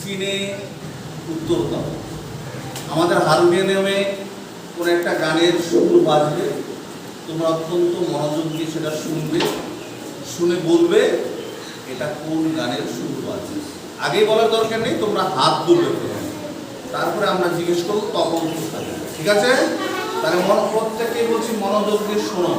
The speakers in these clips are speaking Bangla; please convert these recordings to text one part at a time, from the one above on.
চিনে উত্তর দাও। আমাদের হারমোনিয়ামে কোনো একটা গানের সুর বাজবে, তোমরা অত্যন্ত মনোযোগ দিয়ে সেটা শুনবে, শুনে বলবে এটা কোন গানের সুর বাজবে। আগে বলার দরকার নেই, তোমরা হাত তুলবে। তারপরে আমরা জিজ্ঞেস করব তখন ঠিক আছে? তাহলে মন প্রত্যেককে বলছি মনোযোগ দিয়ে শোনো।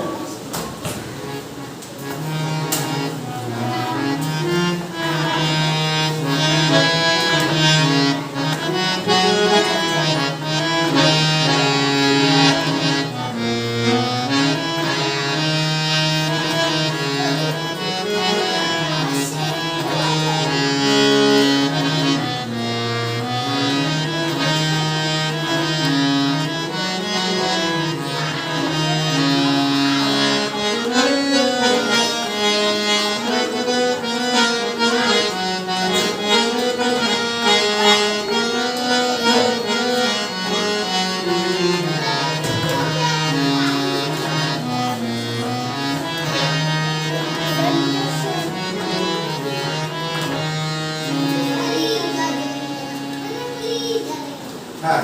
হ্যাঁ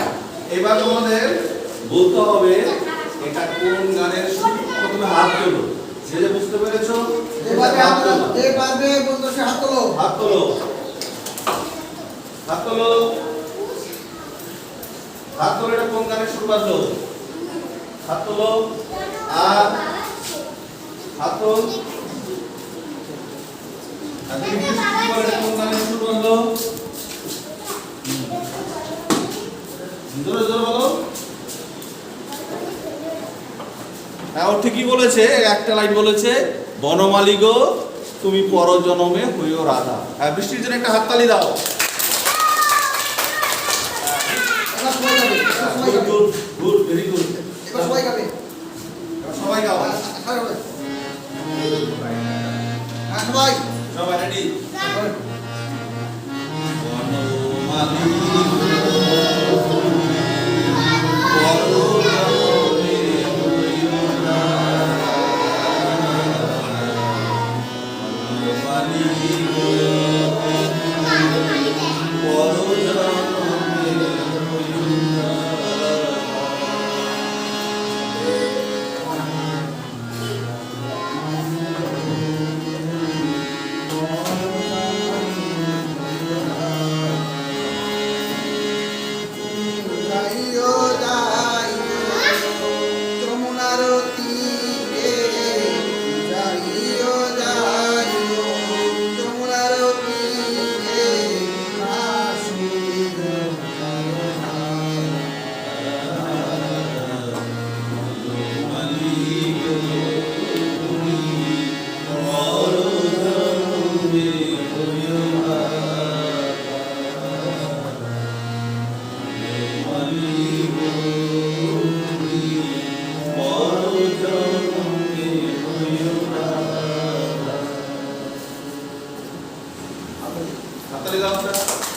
এবার তোমাদের বলতে হবে এটা কোন গানের প্রথমে হাত তোলো। যে যে বুঝতে পেরেছ এবারে হাত তোলো। যে পারবে বলতো সে হাত তোলো। হাত তোলো। হাত তোলো। হাত তোলো এটা কোন গানের সুর বাজলো হাত তোলো। আর হাত তোল। কোন হ্যাঁ ও ঠিকই বলেছে একটা লাইন বলেছে বনমালী গো তুমি পরজনমে হইও রাধা। হ্যাঁ বৃষ্টির জন্য একটা হাততালি দাও। সবাই সবাই ভেরি গুড সবাই সবাই ready. Banamali you. talaga ako na